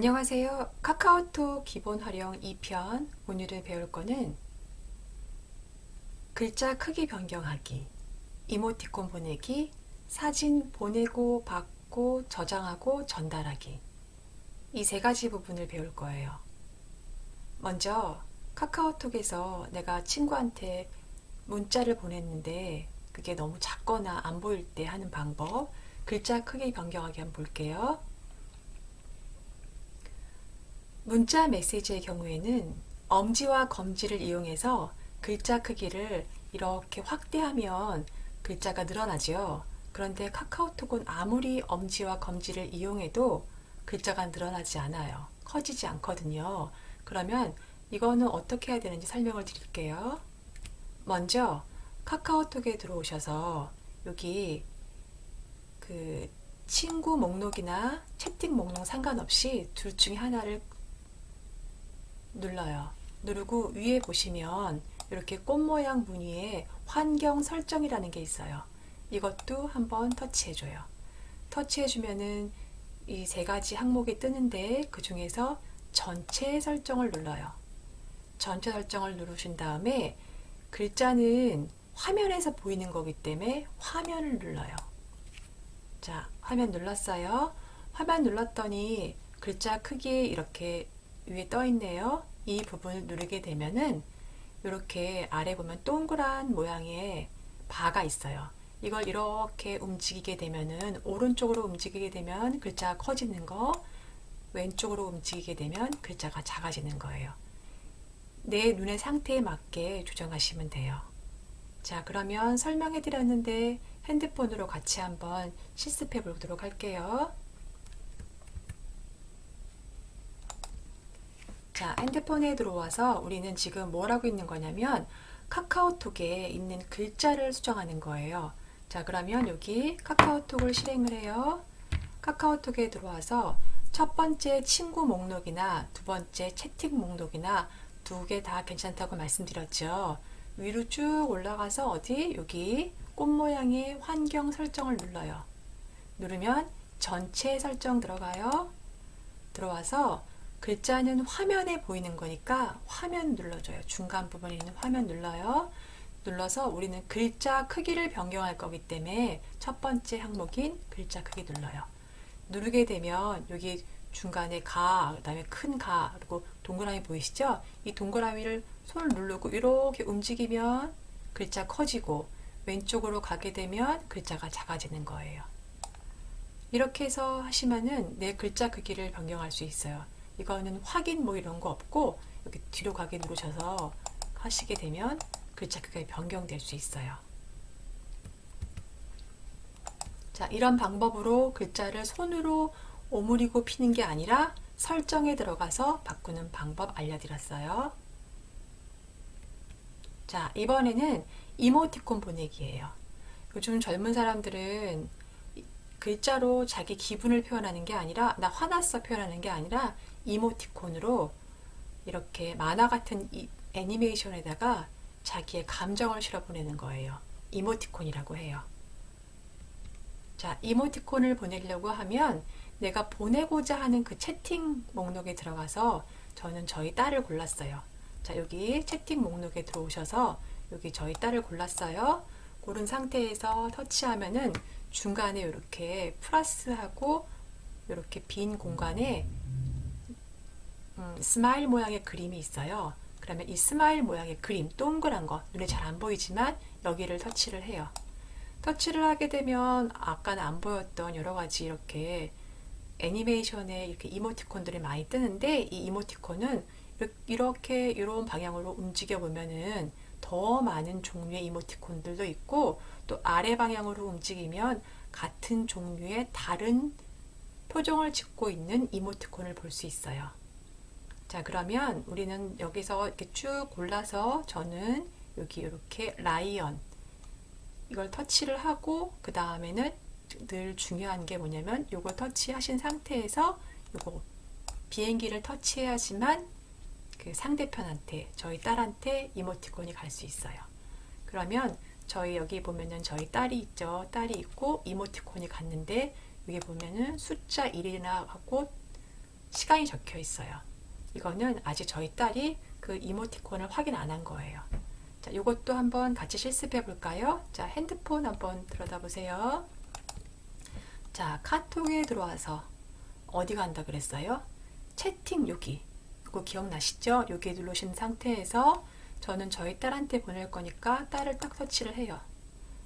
안녕하세요. 카카오톡 기본 활용 2편. 오늘은 배울 거는 글자 크기 변경하기, 이모티콘 보내기, 사진 보내고 받고 저장하고 전달하기. 이 세 가지 부분을 배울 거예요. 먼저 카카오톡에서 내가 친구한테 문자를 보냈는데 그게 너무 작거나 안 보일 때 하는 방법, 글자 크기 변경하기 한번 볼게요. 문자 메시지의 경우에는 엄지와 검지를 이용해서 글자 크기를 이렇게 확대하면 글자가 늘어나죠. 그런데 카카오톡은 아무리 엄지와 검지를 이용해도 글자가 늘어나지 않아요. 커지지 않거든요. 그러면 이거는 어떻게 해야 되는지 설명을 드릴게요. 먼저 카카오톡에 들어오셔서 여기 그 친구 목록이나 채팅 목록 상관없이 둘 중에 하나를 눌러요. 누르고 위에 보시면 이렇게 꽃 모양 무늬에 환경 설정이라는 게 있어요. 이것도 한번 터치해줘요. 터치해주면은 이 세 가지 항목이 뜨는데 그 중에서 전체 설정을 눌러요. 전체 설정을 누르신 다음에 글자는 화면에서 보이는 거기 때문에 화면을 눌러요. 자, 화면 눌렀어요. 화면 눌렀더니 글자 크기 이렇게 위에 떠 있네요. 이 부분을 누르게 되면은 이렇게 아래 보면 동그란 모양의 바가 있어요. 이걸 이렇게 움직이게 되면은 오른쪽으로 움직이게 되면 글자가 커지는 거, 왼쪽으로 움직이게 되면 글자가 작아지는 거예요. 내 눈의 상태에 맞게 조정하시면 돼요. 자, 그러면 설명해 드렸는데 핸드폰으로 같이 한번 실습해 보도록 할게요. 자, 핸드폰에 들어와서 우리는 지금 뭘 하고 있는 거냐면 카카오톡에 있는 글자를 수정하는 거예요. 자, 그러면 여기 카카오톡을 실행을 해요. 카카오톡에 들어와서 첫 번째 친구 목록이나 두 번째 채팅 목록이나 두 개 다 괜찮다고 말씀드렸죠. 위로 쭉 올라가서 어디 여기 꽃 모양의 환경 설정을 눌러요. 누르면 전체 설정 들어가요. 들어와서 글자는 화면에 보이는 거니까 화면 눌러줘요. 중간 부분에 있는 화면 눌러요. 눌러서 우리는 글자 크기를 변경할 거기 때문에 첫 번째 항목인 글자 크기 눌러요. 누르게 되면 여기 중간에 가, 그 다음에 큰 가, 그리고 동그라미 보이시죠? 이 동그라미를 손을 누르고 이렇게 움직이면 글자 커지고 왼쪽으로 가게 되면 글자가 작아지는 거예요. 이렇게 해서 하시면은 내 글자 크기를 변경할 수 있어요. 이거는 확인 뭐 이런 거 없고 이렇게 뒤로 가게 누르셔서 하시게 되면 글자 크기가 변경될 수 있어요. 자, 이런 방법으로 글자를 손으로 오므리고 피는 게 아니라 설정에 들어가서 바꾸는 방법 알려드렸어요. 자, 이번에는 이모티콘 보내기예요. 요즘 젊은 사람들은 글자로 자기 기분을 표현하는 게 아니라 나 화났어 표현하는 게 아니라 이모티콘으로 이렇게 만화 같은 이, 애니메이션에다가 자기의 감정을 실어 보내는 거예요. 이모티콘이라고 해요. 자, 이모티콘을 보내려고 하면 내가 보내고자 하는 그 채팅 목록에 들어가서 저는 저희 딸을 골랐어요. 자, 여기 채팅 목록에 들어오셔서 여기 저희 딸을 골랐어요. 고른 상태에서 터치하면은 중간에 이렇게 플러스하고 이렇게 빈 공간에 음, 스마일 모양의 그림이 있어요. 그러면 이 스마일 모양의 그림, 동그란 거, 눈에 잘 안 보이지만 여기를 터치를 해요. 터치를 하게 되면 아까는 안 보였던 여러 가지 이렇게 애니메이션에 이렇게 이모티콘들이 많이 뜨는데 이 이모티콘은 이렇게 이런 방향으로 움직여 보면은 더 많은 종류의 이모티콘들도 있고 또 아래 방향으로 움직이면 같은 종류의 다른 표정을 짓고 있는 이모티콘을 볼 수 있어요. 자, 그러면 우리는 여기서 이렇게 쭉 골라서 저는 여기 이렇게 라이언 이걸 터치를 하고 그 다음에는 늘 중요한 게 뭐냐면 이걸 터치하신 상태에서 이거 비행기를 터치해야지만 그 상대편한테 저희 딸한테 이모티콘이 갈 수 있어요. 그러면 저희 여기 보면은 저희 딸이 있죠. 딸이 있고 이모티콘이 갔는데 여기 보면은 숫자 1이나 하고 시간이 적혀 있어요. 이거는 아직 저희 딸이 그 이모티콘을 확인 안 한 거예요. 자, 이것도 한번 같이 실습해 볼까요? 자, 핸드폰 한번 들여다 보세요. 자, 카톡에 들어와서 어디 간다 그랬어요? 채팅 여기. 이거 기억나시죠? 여기 누르신 상태에서 저는 저희 딸한테 보낼 거니까 딸을 딱 터치를 해요.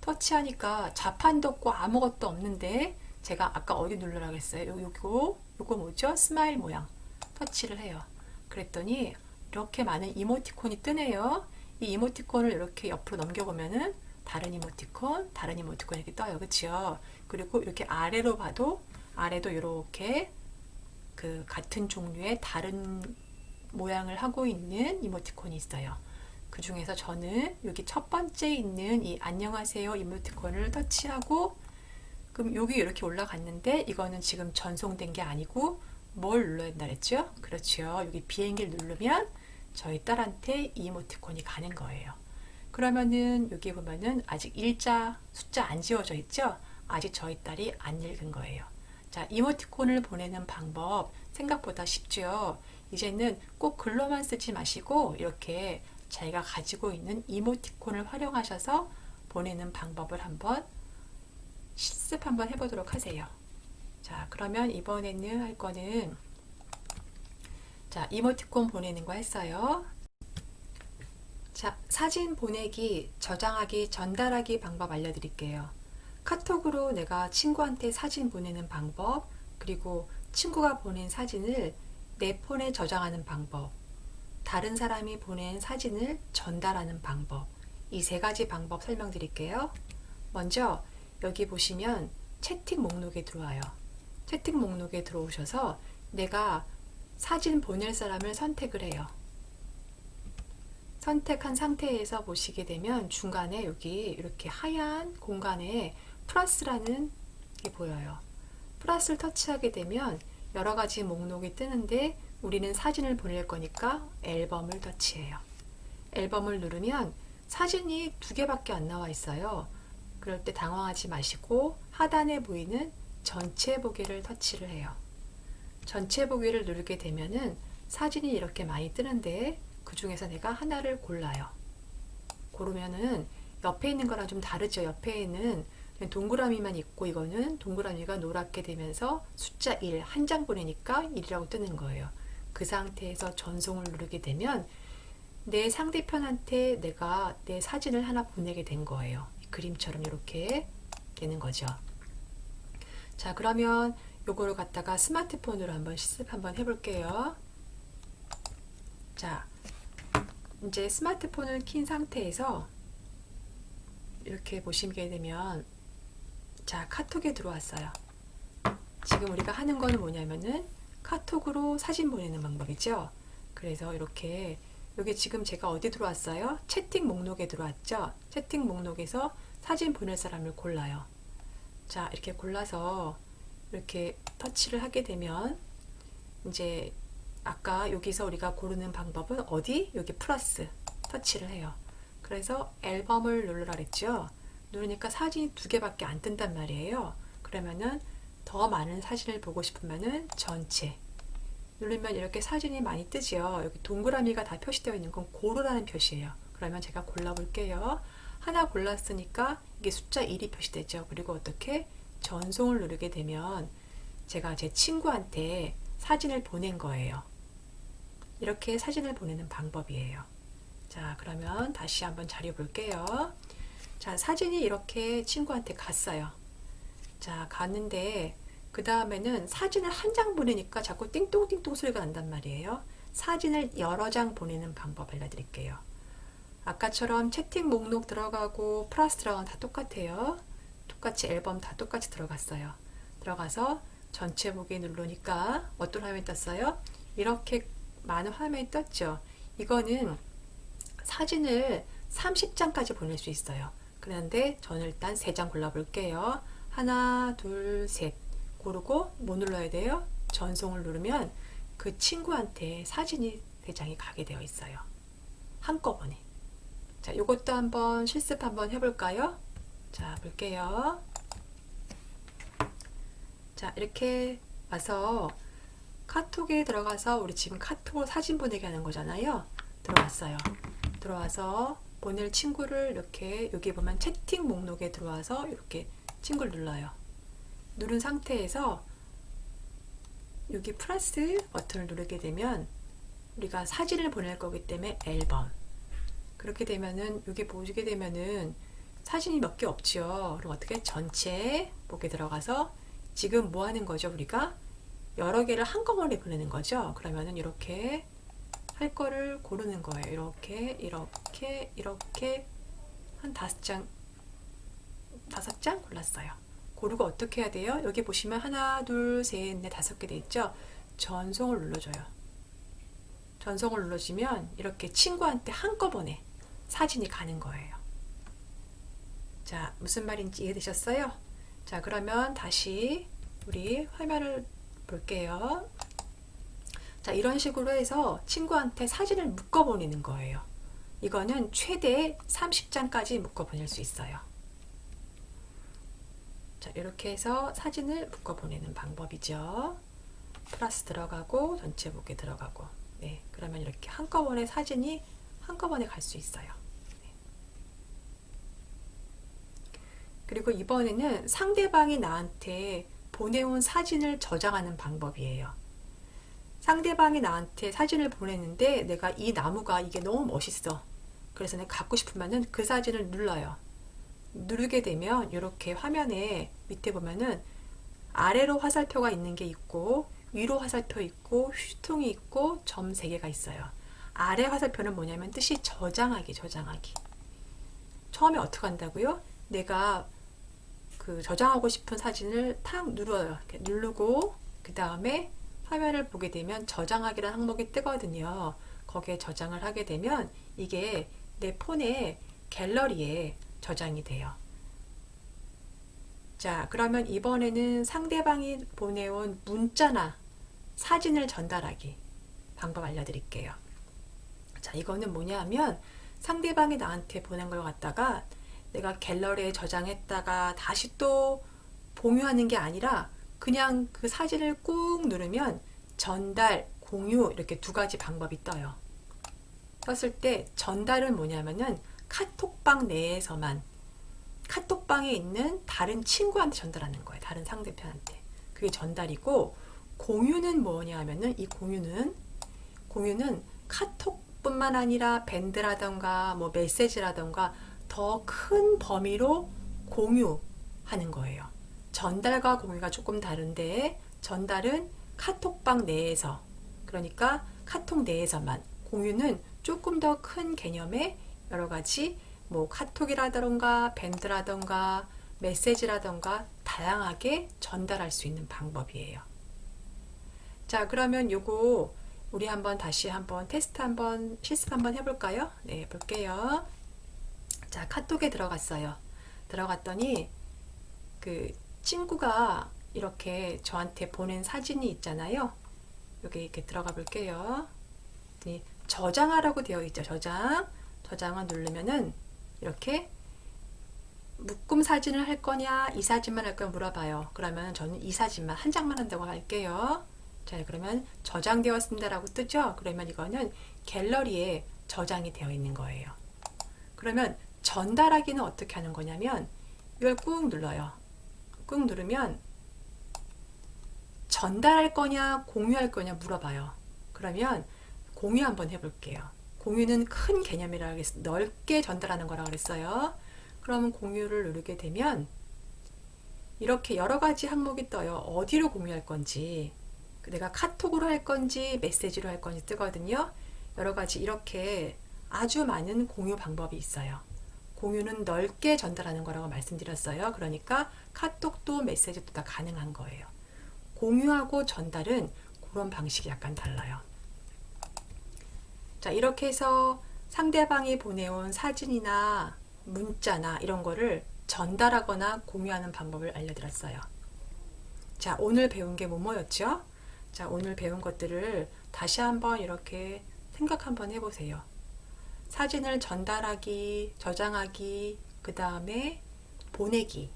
터치하니까 자판도 없고 아무것도 없는데 제가 아까 어디 누르라 그랬어요? 요, 요거, 요거 뭐죠? 스마일 모양. 터치를 해요. 그랬더니 이렇게 많은 이모티콘이 뜨네요. 이 이모티콘을 이렇게 옆으로 넘겨보면은 다른 이모티콘, 다른 이모티콘 이렇게 떠요. 그치요? 그리고 이렇게 아래로 봐도 아래도 이렇게 그 같은 종류의 다른 모양을 하고 있는 이모티콘이 있어요. 그 중에서 저는 여기 첫 번째 있는 이 안녕하세요 이모티콘을 터치하고 그럼 여기 이렇게 올라갔는데 이거는 지금 전송된 게 아니고 뭘 눌러야 된다 그랬죠? 그렇죠. 여기 비행기를 누르면 저희 딸한테 이 이모티콘이 가는 거예요. 그러면은 여기 보면은 아직 일자 숫자 안 지워져 있죠? 아직 저희 딸이 안 읽은 거예요. 자, 이모티콘을 보내는 방법 생각보다 쉽죠? 이제는 꼭 글로만 쓰지 마시고 이렇게 자기가 가지고 있는 이모티콘을 활용하셔서 보내는 방법을 한번 실습 한번 해보도록 하세요. 자, 그러면 이번에는 할 거는 자, 이모티콘 보내는 거 했어요. 자, 사진 보내기, 저장하기, 전달하기 방법 알려드릴게요. 카톡으로 내가 친구한테 사진 보내는 방법, 그리고 친구가 보낸 사진을 내 폰에 저장하는 방법, 다른 사람이 보낸 사진을 전달하는 방법, 이 세 가지 방법 설명드릴게요. 먼저 여기 보시면 채팅 목록에 들어와요. 채팅 목록에 들어오셔서 내가 사진 보낼 사람을 선택을 해요. 선택한 상태에서 보시게 되면 중간에 여기 이렇게 하얀 공간에 플러스라는 게 보여요. 플러스를 터치하게 되면 여러 가지 목록이 뜨는데 우리는 사진을 보낼 거니까 앨범을 터치해요. 앨범을 누르면 사진이 두 개밖에 안 나와 있어요. 그럴 때 당황하지 마시고 하단에 보이는 전체 보기를 터치를 해요. 전체 보기를 누르게 되면은 사진이 이렇게 많이 뜨는데 그 중에서 내가 하나를 골라요. 고르면은 옆에 있는 거랑 좀 다르죠. 옆에 있는 동그라미만 있고 이거는 동그라미가 노랗게 되면서 숫자 1, 한 장 보내니까 1이라고 뜨는 거예요. 그 상태에서 전송을 누르게 되면 내 상대편한테 내가 내 사진을 하나 보내게 된 거예요. 그림처럼 이렇게 되는 거죠. 자, 그러면 요거를 갖다가 스마트폰으로 한번 실습 한번 해볼게요. 자, 이제 스마트폰을 킨 상태에서 이렇게 보시게 되면 자, 카톡에 들어왔어요. 지금 우리가 하는 거는 뭐냐면은 카톡으로 사진 보내는 방법이죠. 그래서 이렇게 여기 지금 제가 어디 들어왔어요? 채팅 목록에 들어왔죠? 채팅 목록에서 사진 보낼 사람을 골라요. 자, 이렇게 골라서 이렇게 터치를 하게 되면 이제 아까 여기서 우리가 고르는 방법은 어디? 여기 플러스 터치를 해요. 그래서 앨범을 누르라 그랬죠. 누르니까 사진이 두 개밖에 안 뜬단 말이에요. 그러면은 더 많은 사진을 보고 싶으면은 전체 누르면 이렇게 사진이 많이 뜨지요. 여기 동그라미가 다 표시되어 있는 건 고르라는 표시예요. 그러면 제가 골라볼게요. 하나 골랐으니까 이게 숫자 1이 표시되죠. 그리고 어떻게 전송을 누르게 되면 제가 제 친구한테 사진을 보낸 거예요. 이렇게 사진을 보내는 방법이에요. 자, 그러면 다시 한번 자료 볼게요. 자, 사진이 이렇게 친구한테 갔어요. 자, 갔는데 그 다음에는 사진을 한 장 보내니까 자꾸 띵똥띵똥 소리가 난단 말이에요. 사진을 여러 장 보내는 방법 알려드릴게요. 아까처럼 채팅 목록 들어가고 플러스 들어가면 다 똑같아요. 똑같이 앨범 다 똑같이 들어갔어요. 들어가서 전체 보기 누르니까 어떤 화면이 떴어요? 이렇게 많은 화면이 떴죠. 이거는 사진을 30장까지 보낼 수 있어요. 그런데 저는 일단 3장 골라볼게요. 하나, 둘, 셋. 고르고 뭐 눌러야 돼요? 전송을 누르면 그 친구한테 사진이 3장이 가게 되어 있어요. 한꺼번에. 자, 이것도 한번 실습 한번 해볼까요? 자, 볼게요. 자, 이렇게 와서 카톡에 들어가서 우리 지금 카톡으로 사진 보내기 하는 거잖아요. 들어왔어요. 들어와서 보낼 친구를 이렇게 여기 보면 채팅 목록에 들어와서 이렇게 친구를 눌러요. 누른 상태에서 여기 플러스 버튼을 누르게 되면 우리가 사진을 보낼 거기 때문에 앨범 그렇게 되면은 여기 보시게 되면은 사진이 몇 개 없지요. 그럼 어떻게 전체 보게 들어가서 지금 뭐 하는 거죠? 우리가 여러 개를 한꺼번에 보내는 거죠. 그러면은 이렇게 할 거를 고르는 거예요. 이렇게 이렇게 이렇게 한 다섯 장 다섯 장 골랐어요. 고르고 어떻게 해야 돼요? 여기 보시면 하나, 둘, 셋, 넷, 다섯 개 돼 있죠? 전송을 눌러줘요. 전송을 눌러주면 이렇게 친구한테 한꺼번에 사진이 가는 거예요. 자, 무슨 말인지 이해되셨어요? 자, 그러면 다시 우리 화면을 볼게요. 자, 이런 식으로 해서 친구한테 사진을 묶어 보내는 거예요. 이거는 최대 30장까지 묶어 보낼 수 있어요. 자, 이렇게 해서 사진을 묶어 보내는 방법이죠. 플러스 들어가고 전체 보게 들어가고. 네, 그러면 이렇게 한꺼번에 사진이 한꺼번에 갈 수 있어요. 그리고 이번에는 상대방이 나한테 보내온 사진을 저장하는 방법이에요. 상대방이 나한테 사진을 보냈는데 내가 이 나무가 이게 너무 멋있어. 그래서 내가 갖고 싶으면은 그 사진을 눌러요. 누르게 되면 이렇게 화면에 밑에 보면은 아래로 화살표가 있는 게 있고 위로 화살표 있고 휴통이 있고 점 3개가 있어요. 아래 화살표는 뭐냐면 뜻이 저장하기, 저장하기. 처음에 어떻게 한다고요? 내가 그 저장하고 싶은 사진을 탁 눌러요. 누르고 그 다음에 화면을 보게 되면 저장하기라는 항목이 뜨거든요. 거기에 저장을 하게 되면 이게 내 폰의 갤러리에 저장이 돼요. 자, 그러면 이번에는 상대방이 보내온 문자나 사진을 전달하기 방법 알려드릴게요. 자, 이거는 뭐냐 하면 상대방이 나한테 보낸 걸 갖다가 내가 갤러리에 저장했다가 다시 또 공유하는 게 아니라 그냥 그 사진을 꾹 누르면 전달, 공유 이렇게 두 가지 방법이 떠요. 떴을 때 전달은 뭐냐면은 카톡방 내에서만 카톡방에 있는 다른 친구한테 전달하는 거예요. 다른 상대편한테. 그게 전달이고 공유는 뭐냐 하면은 이 공유는 공유는 카톡뿐만 아니라 밴드라던가 뭐 메시지라던가 더 큰 범위로 공유하는 거예요. 전달과 공유가 조금 다른데 전달은 카톡방 내에서 그러니까 카톡 내에서만 공유는 조금 더 큰 개념의 여러 가지 뭐 카톡이라던가 밴드라던가 메시지라던가 다양하게 전달할 수 있는 방법이에요. 자, 그러면 요거 우리 한번 다시 한번 테스트 한번 실습 한번 해볼까요? 네, 볼게요. 자, 카톡에 들어갔어요. 들어갔더니 그 친구가 이렇게 저한테 보낸 사진이 있잖아요. 여기 이렇게 들어가 볼게요. 저장하라고 되어 있죠. 저장. 저장을 누르면은 이렇게 묶음 사진을 할 거냐, 이 사진만 할 거냐 물어봐요. 그러면 저는 이 사진만 한 장만 한다고 할게요. 자, 그러면 저장되었습니다라고 뜨죠? 그러면 이거는 갤러리에 저장이 되어 있는 거예요. 그러면 전달하기는 어떻게 하는 거냐면 이걸 꾹 눌러요. 꾹 누르면 전달할 거냐, 공유할 거냐 물어봐요. 그러면 공유 한번 해볼게요. 공유는 큰 개념이라 그랬 넓게 전달하는 거라 그랬어요. 그러면 공유를 누르게 되면 이렇게 여러 가지 항목이 떠요. 어디로 공유할 건지, 내가 카톡으로 할 건지, 메시지로 할 건지 뜨거든요. 여러 가지 이렇게 아주 많은 공유 방법이 있어요. 공유는 넓게 전달하는 거라고 말씀드렸어요. 그러니까 카톡도 메시지도 다 가능한 거예요. 공유하고 전달은 그런 방식이 약간 달라요. 자, 이렇게 해서 상대방이 보내온 사진이나 문자나 이런 거를 전달하거나 공유하는 방법을 알려드렸어요. 자, 오늘 배운 게 뭐뭐였죠? 자, 오늘 배운 것들을 다시 한번 이렇게 생각 한번 해보세요. 사진을 전달하기, 저장하기, 그 다음에 보내기,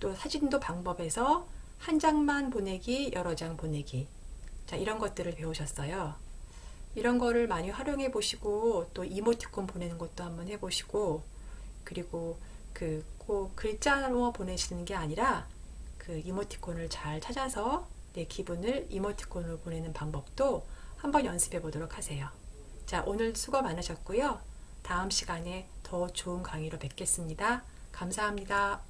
또 사진도 방법에서 한 장만 보내기, 여러 장 보내기, 자, 이런 것들을 배우셨어요. 이런 거를 많이 활용해 보시고 또 이모티콘 보내는 것도 한번 해 보시고 그리고 그 꼭 글자로 보내시는 게 아니라 그 이모티콘을 잘 찾아서 내 기분을 이모티콘으로 보내는 방법도 한번 연습해 보도록 하세요. 자, 오늘 수고 많으셨고요. 다음 시간에 더 좋은 강의로 뵙겠습니다. 감사합니다.